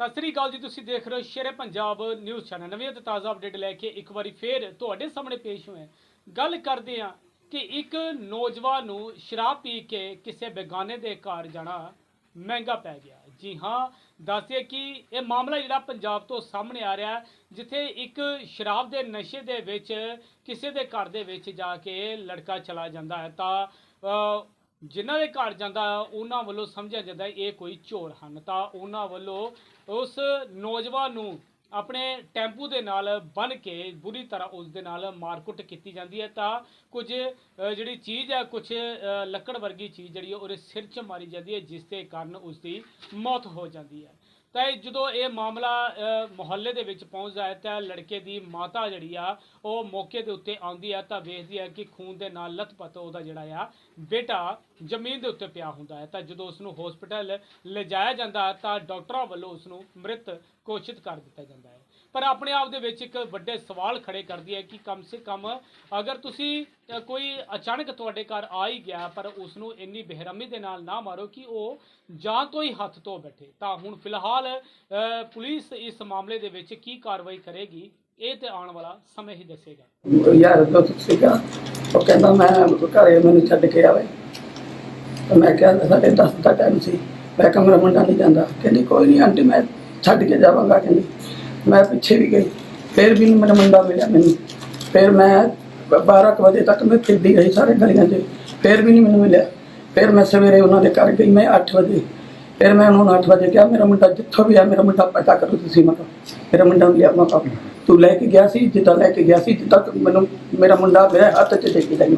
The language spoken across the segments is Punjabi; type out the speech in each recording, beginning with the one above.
ਸਤਿ ਸ੍ਰੀ ਅਕਾਲ ਜੀ, ਤੁਸੀਂ ਦੇਖ ਰਹੇ ਹੋ ਸ਼ੇਰੇ ਪੰਜਾਬ ਨਿਊਜ਼ ਚੈਨਲ। ਨਵੀਂ ਅਤੇ ਤਾਜ਼ਾ ਅਪਡੇਟ ਲੈ ਕੇ ਇੱਕ ਵਾਰੀ ਫੇਰ ਤੁਹਾਡੇ ਸਾਹਮਣੇ ਪੇਸ਼ ਹੋਏ ਗੱਲ ਕਰਦੇ ਹਾਂ ਕਿ ਇੱਕ ਨੌਜਵਾਨ ਨੂੰ ਸ਼ਰਾਬ ਪੀ ਕੇ ਕਿਸੇ ਬੇਗਾਨੇ ਦੇ ਘਰ ਜਾਣਾ ਮਹਿੰਗਾ ਪੈ ਗਿਆ। ਜੀ ਹਾਂ ਦੱਸਿਆ ਕਿ ਇਹ ਮਾਮਲਾ ਜਿਹੜਾ ਪੰਜਾਬ ਤੋਂ ਸਾਹਮਣੇ ਆ ਰਿਹਾ ਜਿੱਥੇ ਇੱਕ ਸ਼ਰਾਬ ਦੇ ਨਸ਼ੇ ਦੇ ਵਿੱਚ ਕਿਸੇ ਦੇ ਘਰ ਦੇ ਵਿੱਚ ਜਾ ਕੇ ਲੜਕਾ ਚਲਾ ਜਾਂਦਾ ਹੈ ਤਾਂ ਜਿਨ੍ਹਾਂ ਦੇ ਘਰ ਜਾਂਦਾ, ਉਹਨਾਂ ਵੱਲੋਂ ਸਮਝਿਆ ਜਾਂਦਾ ਇਹ ਕੋਈ ਚੋਰ ਹਨ। ਤਾਂ ਉਹਨਾਂ ਵੱਲੋਂ ਉਸ ਨੌਜਵਾਨ ਨੂੰ ਆਪਣੇ ਟੈਂਪੂ ਦੇ ਨਾਲ ਬੰਨ ਕੇ ਬੁਰੀ ਤਰ੍ਹਾਂ ਉਸ ਦੇ ਨਾਲ ਮਾਰਕੁੱਟ ਕੀਤੀ ਜਾਂਦੀ ਹੈ। ਤਾਂ ਕੁਝ ਜਿਹੜੀ ਚੀਜ਼ ਹੈ, ਕੁਝ ਲੱਕੜ ਵਰਗੀ ਚੀਜ਼ ਜਿਹੜੀ ਹੈ, ਉਹਦੇ ਸਿਰ 'ਚ ਮਾਰੀ ਜਾਂਦੀ ਹੈ, ਜਿਸ ਦੇ ਕਾਰਨ ਉਸ ਦੀ ਮੌਤ ਹੋ ਜਾਂਦੀ ਹੈ। ਤਾਂ ਇਹ ਜਦੋਂ ਇਹ ਮਾਮਲਾ ਮੁਹੱਲੇ ਦੇ ਵਿੱਚ ਪਹੁੰਚਦਾ ਹੈ, ਤਾਂ ਲੜਕੇ ਦੀ ਮਾਤਾ ਜਿਹੜੀ ਆ, ਉਹ ਮੌਕੇ ਦੇ ਉੱਤੇ ਆਉਂਦੀ ਆ ਤਾਂ ਵੇਖਦੀ ਹੈ ਕਿ ਖੂਨ ਦੇ ਨਾਲ ਲਥਪਥ ਉਹਦਾ ਜਿਹੜਾ ਆ, ਬੇਟਾ ਜ਼ਮੀਨ ਦੇ ਉੱਤੇ ਪਿਆ ਹੁੰਦਾ ਹੈ। ਤਾਂ ਜਦੋਂ ਉਸ ਨੂੰ ਹਸਪੀਟਲ ਲਿਜਾਇਆ ਜਾਂਦਾ ਤਾਂ ਡਾਕਟਰਾਂ ਵੱਲੋਂ ਉਸ ਨੂੰ ਮ੍ਰਿਤ ਘੋਸ਼ਿਤ ਕਰ ਦਿੱਤਾ ਜਾਂਦਾ ਹੈ। ਪਰ ਆਪਣੇ ਆਪ ਦੇ ਵਿੱਚ ਇੱਕ ਵੱਡੇ ਸਵਾਲ ਖੜੇ ਕਰਦੀ ਹੈ ਕਿ ਕਮ ਸੇ ਕਮ ਅਗਰ ਤੁਸੀਂ ਕੋਈ ਅਚਾਨਕ ਤੁਹਾਡੇ ਘਰ ਆ ਹੀ ਗਿਆ ਪਰ ਉਸ ਨੂੰ ਇੰਨੀ ਬੇਰਹਿਮੀ ਦੇ ਨਾਲ ਨਾ ਮਾਰੋ ਕਿ ਉਹ ਜਾਂ ਤੋਂ ਹੀ ਹੱਥ ਤੋਂ ਬੈਠੇ, ਤਾਂ ਹੁਣ ਫਿਲਹਾਲ ਪੁਲਿਸ ਇਸ ਮਾਮਲੇ ਦੇ ਵਿੱਚ ਕੀ ਕਾਰਵਾਈ ਕਰੇਗੀ, ਇਹ ਤੇ ਆਉਣ ਵਾਲਾ ਸਮੇਂ ਹੀ ਦੱਸੇਗਾ। ਯਾਰ ਦੋਸਤ ਸੀਗਾ, ਉਹ ਕਹਿੰਦਾ ਮੈਂ ਘਰੇ ਮੈਨੂੰ ਛੱਡ ਕੇ ਆਵੇ। ਤਾਂ ਮੈਂ ਕਿਹਾ ਸਾਡੇ 10 ਦਾ ਟਾਈਮ ਸੀ, ਮੈਂ ਕਮਰਾ ਮੇਰਾ ਮੁੰਡਾ ਨਹੀਂ ਜਾਂਦਾ, ਕਹਿੰਦੀ ਕੋਈ ਨਹੀਂ ਆਂਟੀ ਮੈਂ ਛੱਡ ਕੇ ਜਾਵਾਂਗਾ, ਕਹਿੰਦੀ। ਮੈਂ ਪਿੱਛੇ ਵੀ ਗਈ। ਫਿਰ ਵੀ ਨਹੀਂ ਮੇਰਾ ਮੁੰਡਾ ਮਿਲਿਆ ਮੈਨੂੰ। ਫਿਰ ਮੈਂ 12 ਕੁ ਵਜੇ ਤੱਕ ਮੈਂ ਫਿਰਦੀ ਰਹੀ ਸਾਰੇ ਗਲੀਆਂ 'ਚ। ਫਿਰ ਵੀ ਨਹੀਂ ਮੈਨੂੰ ਮਿਲਿਆ। ਫਿਰ ਮੈਂ ਸਵੇਰੇ ਉਹਨਾਂ ਦੇ ਘਰ ਗਈ, ਮੈਂ 8 ਵਜੇ। ਫਿਰ ਮੈਂ ਉਹਨਾਂ ਨੂੰ 8 ਵਜੇ ਕਿਹਾ, ਮੇਰਾ ਮੁੰਡਾ ਜਿੱਥੋਂ ਵੀ ਆ, ਮੇਰਾ ਮੁੰਡਾ ਪਤਾ ਕਰੋ ਤੁਸੀਂ ਮਤਲਬ ਮੇਰਾ ਮੁੰਡਾ ਨੂੰ ਲਿਆ ਮੈਂ ਕਿਹਾ ਤੂੰ ਲੈ ਕੇ ਗਿਆ ਸੀ, ਜਿੱਦਾਂ ਲੈ ਕੇ ਗਿਆ ਸੀ, ਜਿੱਦਾਂ ਤੂੰ ਮੈਨੂੰ, ਮੇਰਾ ਮੁੰਡਾ ਮੇਰੇ ਹੱਥ 'ਚ ਦੇ ਕੇ ਲਈ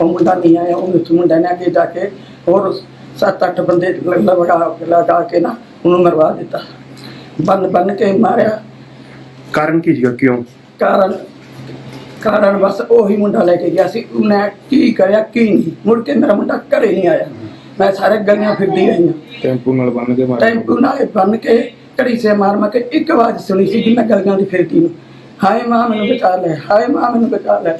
ਉਹ ਮੁੰਡਾ ਨਹੀਂ ਆਇਆ, ਉਹ ਉਸ ਮੁੰਡੇ ਨੇ ਅੱਗੇ ਜਾ ਕੇ ਹੋਰ 7-8 ਬੰਦੇ ਲਗਾ ਲਗਾ ਕੇ ਨਾ ਉਹਨੂੰ ਮਰਵਾ ਦਿੱਤਾ। ਬੰਨ ਬੰਨ ਕੇ ਮਾਰਿਆ। ਕਾਰਨ ਕੀ ਸੀਗਾ? ਕਿਉਂ? ਕਾਰਨ ਕਾਰਨ ਬਸ ਉਹੀ ਮੁੰਡਾ ਲੈ ਕੇ ਗਿਆ ਸੀ। ਉਹਨੇ ਕੀ ਕਰਿਆ ਕੀ ਨਹੀਂ। ਮੁੜ ਕੇ ਮੇਰਾ ਮੁੰਡਾ ਘਰੇ ਨਹੀਂ ਆਇਆ। ਮੈਂ ਸਾਰੇ ਗਲੀਆਂ ਫਿਰਦੀ ਰਹੀ ਹਾਂ। ਟੈਂਪੂ ਨਾਲ ਬੰਨ ਕੇ ਟੈਂਪੂ ਨਾਲ ਬੰਨ ਕੇ ਘੜੀ ਸੇ ਮਾਰ ਮਾਰ ਕੇ ਇੱਕ ਆਵਾਜ਼ ਸੁਣੀ ਸੀ ਕਿ ਮੈਂ ਗਲੀਆਂ ਦੀ ਫਿਰਦੀ ਨੂੰ ਹਾਏ ਮਾਂ ਮੈਨੂੰ ਬਚਾ ਲੈ ਹਾਏ ਮਾਂ ਮੈਨੂੰ ਬਚਾ ਲੈ।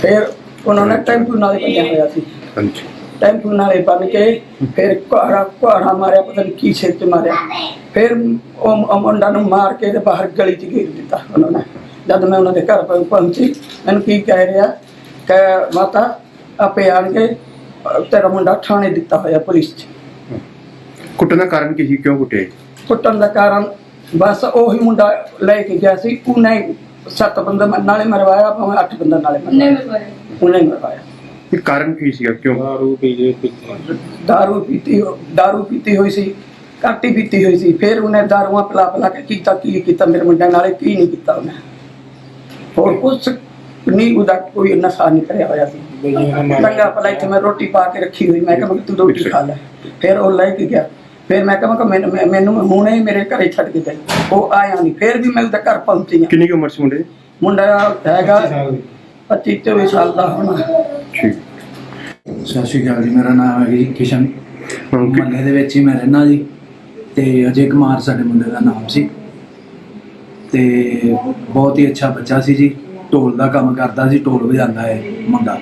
ਫਿਰ? ਉਹਨਾਂ ਨੇ ਟੈਂਪੂ ਨਾਲ ਹੀ ਬੰਨਿਆ ਹੋਇਆ ਸੀ। ਹਾਂਜੀ। ਟੈਂਪੂ ਨਾਲੇ ਬੰਨ ਕੇ ਫਿਰ ਕੁਹਾੜਾ ਕੁਹਾੜਾ ਮਾਰਿਆ ਪਤਾ ਨਹੀਂ ਕੀ ਸਿਰ 'ਚ ਮਾਰਿਆ। ਫਿਰ ਉਹ ਮੁੰਡਾ ਨੂੰ ਮਾਰ ਕੇ ਤੇ ਬਾਹਰ ਗਲੀ 'ਚ ਘੇਰ ਦਿੱਤਾ ਉਹਨਾਂ। ਨੇ ਜਦ ਮੈਂ ਉਹਨਾਂ ਦੇ ਘਰ ਪਹੁੰ- ਪਹੁੰਚੀ ਮੈਨੂੰ ਕੀ ਕਹਿ ਰਿਹਾ ਕਿ ਮਾਤਾ ਆਪੇ ਆਣ ਕੇ ਤੇਰਾ ਮੁੰਡਾ ਥਾਣੇ ਦਿੱਤਾ ਹੋਇਆ ਪੁਲਿਸ 'ਚ। ਕੁੱਟਣ ਦਾ ਕਾਰਨ ਕੀ ਸੀ? ਕਿਉਂ ਕੁੱਟੇ ਕੁੱਟਣ ਦਾ ਕਾਰਨ ਬਸ ਉਹੀ ਮੁੰਡਾ ਲੈ ਕੇ ਗਿਆ ਸੀ। ਉਹਨੇ ਸੱਤ ਬੰਦਾ ਨਾਲੇ ਮਰਵਾਇਆ ਭਾਵੇਂ ਅੱਠ ਬੰਦਾ ਨਾਲੇ ਮਰਵਾਇਆ। ਉਹਨੇ ਮਰਵਾਇਆ। ਇਹ ਕਾਰਨ ਕੀ ਸੀਗਾ ਕਿਉਂ दारू ਪੀਤੀ ਹੋ- दारू ਪੀਤੀ ਹੋਈ ਸੀ ਕਾਟੀ ਪੀਤੀ ਹੋਈ ਸੀ ਫਿਰ ਉਹਨੇ ਦਾਰੂਆਂ ਪਿਲਾ ਪਿਲਾ ਕੇ ਕੀਤਾ ਕੀ ਕੀਤਾ ਮੇਰੇ ਮੁੰਡੇ ਨਾਲੇ ਕੀ ਨਹੀਂ ਕੀਤਾ ਉਹਨੇ ਹੋਰ ਕੁਛ ਨਹੀਂ ਉਹਦਾ ਕੋਈ ਨਸ਼ਾ ਨਹੀਂ ਕਰਿਆ ਹੋਇਆ ਸੀ ਲੰਗਾ ਭਲਾ ਇੱਥੇ ਮੈਂ ਰੋਟੀ ਪਾ ਕੇ ਰੱਖੀ ਹੋਈ ਮੈਂ ਕਿਹਾ ਮੈਂ ਕਿਹਾ ਤੂੰ ਰੋਟੀ ਖਾ ਲੈ ਫਿਰ ਉਹ ਲੈ ਕੇ ਗਿਆ ਫਿਰ ਮੈਂ ਕਿਹਾ ਮੈਂ ਕਿਹਾ ਮੈਨੂੰ- ਮੈਂ- ਮੈਨੂੰ ਹੁਣੇ ਹੀ ਮੇਰੇ ਘਰੇ ਛੱਡ ਕੇ ਗਈ ਉਹ ਆਇਆ ਨਹੀਂ ਫਿਰ ਵੀ ਮੈਂ ਉਹਦੇ ਘਰ ਪਹੁੰਚੀ ਹਾਂ ਕਿੰਨੀ ਕੁ ਉਮਰ ਸੀ ਮੁੰਡੇ ਦੀ? ਮੁੰਡਾ ਹੈਗਾ 25 24 ਸਾਲ ਦਾ ਹੋਣਾ ਠੀਕ ਸਤਿ ਸ਼੍ਰੀ ਅਕਾਲ ਜੀ ਮੇਰਾ ਨਾਮ ਹੈ ਜੀ ਕਿਸ਼ਨ। Okay. ਦੇ ਵਿੱਚ ਹੀ ਮੈਂ ਰਹਿਣਾ ਜੀ ਤੇ ਅਜੇ ਕੁਮਾਰ ਸਾਡੇ ਮੁੰਡੇ ਦਾ ਨਾਮ ਸੀ। ਤੇ ਬਹੁਤ ਹੀ ਅੱਛਾ ਬੱਚਾ ਸੀ ਜੀ ਢੋਲ ਦਾ ਕੰਮ ਕਰਦਾ ਸੀ ਢੋਲ ਵਜਾਉਂਦਾ ਹੈ ਮੁੰਡਾ।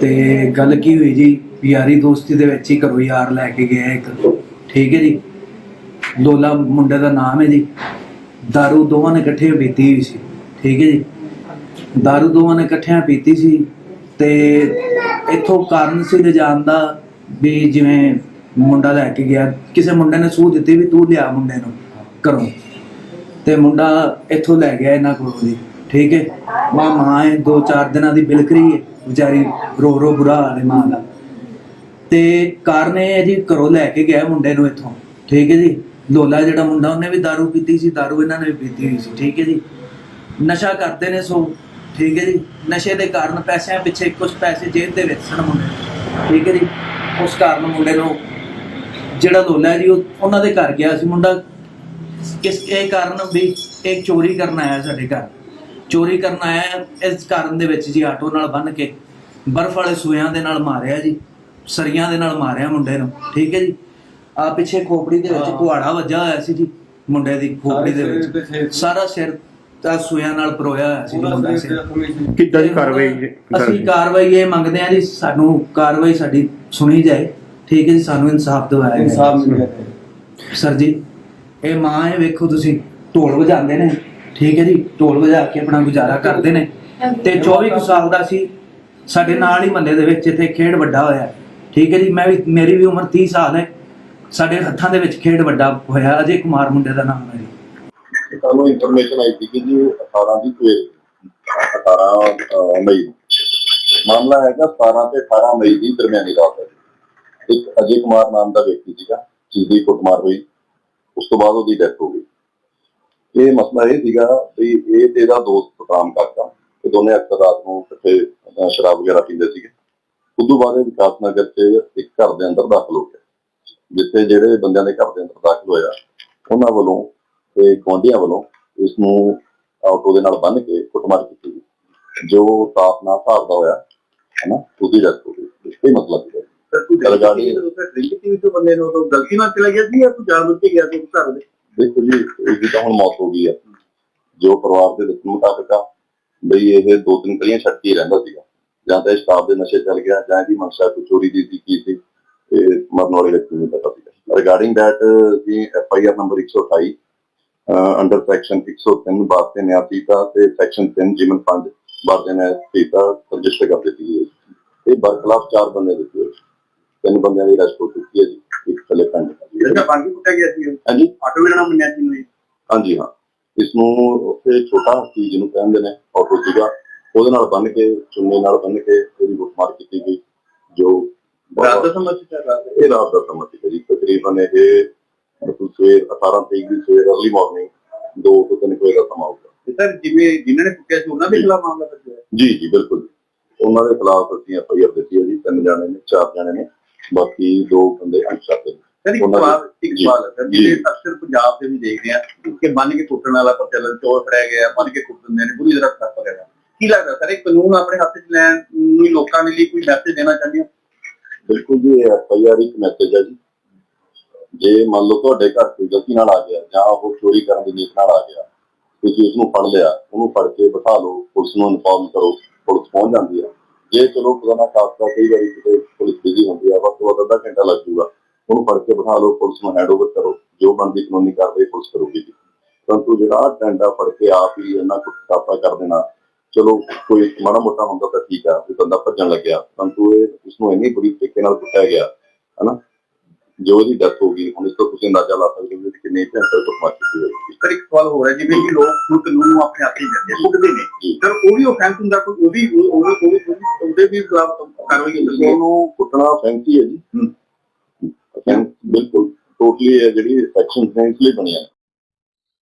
ਤੇ ਗੱਲ ਕੀ ਹੋਈ ਜੀ ਯਾਰੀ ਦੋਸਤੀ ਦੇ ਵਿੱਚ ਹੀ ਕਰੋ ਯਾਰ ਲੈ ਕੇ ਗਿਆ ਇੱਕ। ਠੀਕ ਹੈ ਜੀ? ਦੋਲਾ ਮੁੰਡੇ ਦਾ ਨਾਮ ਹੈ ਜੀ दारू ਦੋਵਾਂ ਨੇ ਇਕੱਠੇ ਪੀਤੀ ਹੋਈ ਸੀ। ਠੀਕ ਹੈ ਜੀ? ਦਾਰੂ ਦੋਵਾਂ ਨੇ ਇਕੱਠਿਆਂ ਪੀਤੀ ਸੀ ਤੇ ਇੱਥੋਂ ਕਾਰਨ ਸੀ ਲਿਜਾਣ ਦਾ ਵੀ ਜਿਵੇਂ ਮੁੰਡਾ ਲੈ ਕੇ ਗਿਆ ਕਿਸੇ ਮੁੰਡੇ ਨੇ ਸੂਹ ਦਿੱਤੀ ਵੀ ਤੂੰ ਲਿਆ ਮੁੰਡੇ ਨੂੰ ਘਰੋਂ ਤੇ ਮੁੰਡਾ ਇੱਥੋਂ ਲੈ ਗਿਆ ਇਹਨਾਂ ਕੋਲੋਂ ਜੀ ਠੀਕ ਹੈ ਮਾਂ ਮਾਂ ਹੈ ਦੋ ਚਾਰ ਦਿਨਾਂ ਦੀ ਬਿਲਕਰੀ ਹੈ ਵਿਚਾਰੀ ਰੋ ਰੋ ਬੁਰਾ ਹਾਲ ਹੈ ਮਾਂ ਦਾ ਤੇ ਕਾਰਨ ਇਹ ਹੈ ਜੀ ਘਰੋਂ ਲੈ ਕੇ ਗਿਆ ਮੁੰਡੇ ਨੂੰ ਇੱਥੋਂ ਠੀਕ ਹੈ ਜੀ ਲੋਲਾ ਜਿਹੜਾ ਮੁੰਡਾ ਉਹਨੇ ਵੀ दारू ਪੀਤੀ ਸੀ दारू ਇਹਨਾਂ ਨੇ ਵੀ ਪੀਤੀ ਹੋਈ ਸੀ ਠੀਕ ਹੈ ਜੀ ਨਸ਼ਾ ਕਰਦੇ ਨੇ ਸੋ ਠੀਕ ਹੈ ਜੀ? ਨਸ਼ੇ ਦੇ ਕਾਰਨ ਪੈਸਿਆਂ ਪਿੱਛੇ ਕੁਝ ਪੈਸੇ ਜੇਬ ਦੇ ਵਿੱਚ ਸਨ ਮੁੰਡੇ। ਠੀਕ ਹੈ ਜੀ? ਉਸ ਕਾਰਨ ਮੁੰਡੇ ਨੂੰ ਜਿਹੜਾ ਲੋਲਾ ਜੀ ਉਹ ਉਹਨਾਂ ਦੇ ਘਰ ਗਿਆ ਸੀ। ਮੁੰਡਾ ਕਿਸ ਇਹ ਕਾਰਨ ਵੀ ਇੱਕ ਚੋਰੀ ਕਰਨ ਆਇਆ ਸਾਡੇ ਘਰ। ਚੋਰੀ ਕਰਨ ਆਇਆ ਇਸ ਕਾਰਨ ਦੇ ਵਿੱਚ ਜੀ ਆਟੋ ਨਾਲ ਬੰਨ ਕੇ ਬਰਫ਼ ਵਾਲੇ ਸੂਇਆਂ ਦੇ ਨਾਲ ਮਾਰਿਆ ਜੀ। ਸਰੀਆਂ ਦੇ ਨਾਲ ਮਾਰਿਆ ਮੁੰਡੇ ਨੂੰ। ਠੀਕ ਹੈ ਜੀ? ਆ ਪਿੱਛੇ ਖੋਪੜੀ ਦੇ ਵਿੱਚ ਕੁਹਾੜਾ ਵੱਜਾ ਹੋਇਆ ਸੀ ਜੀ ਮੁੰਡੇ ਦੀ ਖੋਪੜੀ ਦੇ ਵਿੱਚ। ਸਾਰਾ ਸਿਰ ਤਾਂ ਸੂਇਆਂ ਨਾਲ ਪਰੋਇਆ ਹੋਇਆ ਸੀ ਮੁੰਡਾ ਕਿੱਦਾਂ ਦੀ ਕਾਰਵਾਈ ਅਸੀਂ ਕਾਰਵਾਈ ਇਹ ਮੰਗਦੇ ਹਾਂ ਜੀ ਸਾਨੂੰ ਕਾਰਵਾਈ ਸਾਡੀ ਸੁਣੀ ਜਾਏ। ਠੀਕ ਹੈ ਜੀ ਸਾਨੂੰ ਇਨਸਾਫ ਦਿਵਾਇਆ ਜਾਏ। ਇਨਸਾਫ ਮਿਲਿਆ ਸਰ ਜੀ ਇਹ ਮਾਂ ਹੈ ਵੇਖੋ ਤੁਸੀਂ ਢੋਲ ਵਜਾਉਂਦੇ ਨੇ। ਠੀਕ ਹੈ ਜੀ ਢੋਲ ਵਜਾ ਕੇ ਆਪਣਾ ਗੁਜ਼ਾਰਾ ਕਰਦੇ ਨੇ। ਤੇ 24 ਕੁ ਸਾਲ ਦਾ ਸੀ ਸਾਡੇ ਨਾਲ ਹੀ ਮਹੱਲੇ ਦੇ ਵਿੱਚ ਇੱਥੇ ਖੇਡ ਵੱਡਾ ਹੋਇਆ। ਠੀਕ ਹੈ ਜੀ ਮੈਂ ਵੀ ਮੇਰੀ ਵੀ ਉਮਰ 30 ਸਾਲ ਹੈ। ਸਾਡੇ ਹੱਥਾਂ ਦੇ ਵਿੱਚ ਖੇਡ ਵੱਡਾ ਹੋਇਆ ਅਜੇ ਕੁਮਾਰ ਮੁੰਡੇ ਦਾ ਨਾਮ। ਸਾਨੂੰ ਇਨਫੋਰਮੇਸ਼ਨ ਆਈ ਸੀ ਕਿ ਜੀ 18 ਦੀ ਸਵੇਰ 18 ਮਈ ਮਾਮਲਾ ਹੈਗਾ 17 ਤੇ 18 ਮਈ ਦੀ ਦਰਮਿਆਨੀ ਰਾਤ ਹੈ ਇੱਕ ਅਜੇ ਕੁਮਾਰ ਨਾਮ ਦਾ ਵਿਅਕਤੀ ਸੀਗਾ ਜਿਸ ਕੁੱਟਮਾਰ ਹੋਈ, ਉਸ ਤੋਂ ਬਾਅਦ ਉਹਦੀ ਡੈਥ ਹੋ ਗਈ। ਇਹ ਮਸਲਾ ਇਹ ਸੀਗਾ ਵੀ ਇਹ ਤੇ ਇਹਦਾ ਦੋਸਤ ਰਾਮ ਕਾਕਾ, ਇਹ ਦੋਨੇ ਅਕਸਰ ਰਾਤ ਨੂੰ ਇਕੱਠੇ ਸ਼ਰਾਬ ਵਗੈਰਾ ਪੀਂਦੇ ਸੀਗੇ। ਉਦੋਂ ਬਾਅਦ ਇਹ ਵਿਕਾਸ ਨਗਰ 'ਚ ਇੱਕ ਘਰ ਦੇ ਅੰਦਰ ਦਾਖਲ ਹੋ ਗਿਆ, ਜਿੱਥੇ ਜਿਹੜੇ ਬੰਦਿਆਂ ਦੇ ਘਰ ਦੇ ਅੰਦਰ ਦਾਖਲ ਹੋਇਆ, ਉਹਨਾਂ ਵੱਲੋਂ ਤੇ ਗੁਆਂਢੀਆਂ ਵੱਲੋਂ ਇਸ ਨੂੰ ਆਟੋ ਦੇ ਨਾਲ ਬੰਨ੍ਹ ਕੇ ਕੁੱਟਮਾਰ ਕੀਤੀ ਗਈ। ਜੋ ਤਾਪ ਨਾਲ ਭਾਰਦਾ ਹੋਇਆ ਹੈ ਨਾ ਉਹਦੀ ਡੈਥ ਹੋ ਗਈ। ਕੀਤੀ ਤੋਂ ਬੰਦੇ ਨੂੰ ਤੋਂ ਗਲਤੀ ਨਾਲ ਚਲਾ ਗਿਆ ਸੀ ਜਾਂ ਤੂੰ ਜਾਣ ਬੁੱਝ ਕੇ ਗਿਆ ਸੀ ਘਰ ਦੇ? ਦੇਖੋ ਜੀ ਇਹਦੀ ਤਾਂ ਹੁਣ ਮੌਤ ਹੋ ਗਈ ਹੈ। ਜੋ ਪਰਿਵਾਰ ਦੇ ਦੱਸਣ ਮੁਤਾਬਕ ਆ ਬਈ ਇਹ ਦੋ ਤਿੰਨ ਕਲੀਆਂ ਛੱਡ ਕੇ ਹੀ ਰਹਿੰਦਾ ਸੀਗਾ। ਜਾਂ ਤਾਂ ਇਹ ਸ਼ਰਾਬ ਦੇ ਨਸ਼ੇ ਚੱਲ ਗਿਆ ਜਾਂ ਇਹਦੀ ਮਨਸ਼ਾ ਕੋਈ ਚੋਰੀ ਦੀ ਸੀ ਕੀ ਸੀ ਇਹ ਮਰਨ ਵਾਲੇ ਵਿਅਕਤੀ ਨੂੰ ਪਤਾ ਸੀਗਾ। ਰਿਗਾਰਡਿੰਗ ਦੈਟ ਜੀ F I R number 128 under section 103 ਬਾਤੇ ਨਿਆਸੀ ਦਾ ਤੇ ਸੈਕਸ਼ਨ 3 ਜਿਮਨ 5 ਬਾਤੇ ਨੇ ਸੀਤਾ ਰਜਿਸਟਰ ਕਰ ਦਿੱਤੀ ਹੈ ਇਹ ਬਰਖਲਾਫ ਚਾਰ ਬੰਦੇ ਦਿੱਤੇ। ਤਿੰਨ ਬੰਦਿਆਂ ਦੀ ਅਰੈਸਟ ਹੋ ਚੁੱਕੀ ਹੈ ਜੀ। ਇੱਕ ਥੱਲੇ ਜੀ। ਜਿਹੜਾ ਬਾਂਗੀ ਕੁੱਟਿਆ ਗਿਆ ਸੀ ਹਾਂਜੀ। ਆਟੋ ਵਾਲਾ ਨਾਮ ਮੰਨਿਆ ਸੀ ਨੂੰ ਹਾਂਜੀ ਹਾਂ। ਇਸ ਨੂੰ ਉੱਥੇ ਛੋਟਾ ਹਾਥੀ ਜਿਹਨੂੰ ਕਹਿੰਦੇ ਨੇ ਆਟੋ ਸੀਗਾ। ਉਹਦੇ ਨਾਲ ਬੰਨ ਕੇ ਚੁੰਨੇ ਨਾਲ ਬੰਨ ਕੇ ਉਹਦੀ ਲੁੱਟਮਾਰ ਕੀਤੀ ਗਈ ਜੋ ਰਾਤ ਦਾ ਸਮਾਂ ਸੀ ਰਾਤ ਦਾ। ਇਹ ਰਾਤ ਦਾ ਸਮਾਂ ਸੀ ਜੀ। ਤਕਰੀਬਨ ਇਹ ਮਤਲਬ ਸਵੇਰ 18 ਤਰੀਕ ਦੀ ਸਵੇਰ ਅਰਲੀ ਮਾਰਨਿੰਗ 2 ਤੋਂ 3 ਵਜੇ ਦਾ ਸਮਾਂ ਹੋਊਗਾ। ਤੇ ਸਰ ਜਿਵੇਂ ਜਿਨ੍ਹਾਂ ਨੇ ਕੁੱਟਿਆ ਸੀ ਉਹਨਾਂ ਦੇ ਖਿਲਾਫ ਮਾਮਲਾ ਦਰਜ ਹੋਇਆ? ਜੀ ਜੀ ਬਿਲਕੁਲ। ਉਹਨਾਂ ਦੇ ਖਿਲਾਫ ਅਸੀਂ ਐਫ ਆਈ ਆਰ ਦਿੱਤੀ ਹੈ ਜੀ ਤਿੰਨ ਜਾਣੇ ਨੇ ਚਾਰ ਜਾਣੇ ਨੇ ਬਾਕੀ ਦੋ ਬੰਦੇ ਅਨਸ਼ਾਤੇ ਨੇ। ਸਰ ਇੱਕ ਸਵਾਲ ਇੱਕ ਸਵਾਲ ਹੈ ਸਰ। ਜਿਹੜੇ ਅਕਸਰ ਪੰਜਾਬ ਦੇ ਵੀ ਦੇਖਦੇ ਆ ਕਿ ਬੰਨ ਕੇ ਕੁੱਟਣ ਵਾਲਾ ਪ੍ਰਚਲਨ ਚੋਰ ਫੜਿਆ ਗਿਆ ਬੰਨ ਕੇ ਕੁੱਟ ਦਿੰਦੇ ਨੇ ਬੁਰੀ ਤਰ੍ਹਾਂ ਖਰਾਬ ਵਗੈਰਾ ਕੀ ਲੱਗਦਾ ਸਰ ਇਹ ਕਾਨੂੰਨ ਆਪਣੇ ਹੱਥ 'ਚ ਲੈਣ ਨੂੰ ਲੋਕਾਂ ਦੇ ਲਈ ਕੋਈ ਮੈਸੇਜ ਦੇਣਾ ਚਾਹੁੰਦੇ ਹੋ? ਬਿਲਕੁਲ ਜੀ ਐਫ ਆਈ ਆਰ ਇੱਕ ਮੈਸੇਜ ਹੈ ਜੀ। ਜੇ ਮੰਨ ਲਓ ਤੁਹਾਡੇ ਘਰ ਕੋਈ ਗਲਤੀ ਨਾਲ ਆ ਗਿਆ ਜਾਂ ਉਹ ਚੋਰੀ ਕਰਨ ਦੀ ਨੀਤ ਨਾਲ ਆ ਗਿਆ, ਤੁਸੀਂ ਉਸ ਨੂੰ ਫੜ ਲਿਆ, ਉਹਨੂੰ ਫੜ ਕੇ ਬਿਠਾ ਲਓ, ਪੁਲਿਸ ਨੂੰ ਇਨਫੋਰਮ ਕਰੋ, ਪੁਲਿਸ ਪਹੁੰਚ ਜਾਂਦੀ ਹੈ। ਜੇ ਚਲੋ ਖੁਦਾ ਨਾ ਕਈ ਵਾਰੀ ਕਿਤੇ ਪੁਲਿਸ ਬਿਜ਼ੀ ਹੁੰਦੀ ਹੈ ਵੱਧ ਤੋਂ ਅੱਧਾ ਘੰਟਾ ਲੱਗ ਜੂਗਾ ਉਹਨੂੰ ਫੜ ਕੇ ਬਿਠਾ ਲਓ, ਪੁਲਿਸ ਨੂੰ ਹੈਂਡਓਵਰ ਕਰੋ, ਜੋ ਬਣਦੀ ਕਾਨੂੰਨੀ ਕਾਰਵਾਈ ਪੁਲਿਸ ਕਰੂਗੀ ਜੀ। ਪਰੰਤੂ ਜਿਹੜਾ ਡੰਡਾ ਫੜ ਕੇ ਆਪ ਹੀ ਇਹਨਾਂ ਕੁੱਟ ਕਰ ਦੇਣਾ, ਚਲੋ ਕੋਈ ਮਾੜਾ ਮੋਟਾ ਹੁੰਦਾ ਤਾਂ ਠੀਕ ਆ ਵੀ ਬੰਦਾ ਭੱਜਣ ਲੱਗਿਆ, ਪਰੰਤੂ ਇਹ ਉਸ ਨੂੰ ਇੰਨੀ ਬੁਰੀ ਤਰੀਕੇ ਨਾਲ ਕੁੱਟਿਆ ਗਿਆ, ਹਨਾ? ਜੋ ਇਹਦੀ ਡੈਥ ਹੋ ਗਈ ਹੁਣ ਇਸ ਤੋਂ ਤੁਸੀਂ ਅੰਦਾਜ਼ਾ ਲਾ ਸਕਦੇ ਹੋ ਕਿ ਕਿੰਨੇ ਘੰਟੇ ਤੋਂ ਮਾਰ ਕੀਤੀ ਹੋਈ ਸਰ ਇੱਕ ਸਵਾਲ ਹੋ ਰਿਹਾ ਜਿਵੇਂ ਕਿ ਲੋਕ ਹੁਣ ਕਾਨੂੰਨ ਨੂੰ ਆਪਣੇ ਹੱਥ 'ਚ ਲੈਂਦੇ ਆ, ਕੁੱਟਦੇ ਨੇ। ਸਰ ਉਹ ਵੀ offense ਹੁੰਦਾ ਕੋਈ ਉਹ ਵੀ ਉਹ ਵੀ ਉਹਦੇ ਵੀ ਖਿਲਾਫ ਕਾਰਵਾਈ ਹੁੰਦੀ ਹੈ। ਉਹਨੂੰ ਕੁੱਟਣਾ ਫੈਂਸੀ ਹੈ ਜੀ। ਹੂੰ। ਬਿਲਕੁਲ ਟੋਟਲੀ ਹੈ ਜਿਹੜੀ ਸੈਕਸ਼ਨ ਫੈਂਸ ਲਈ ਬਣਿਆ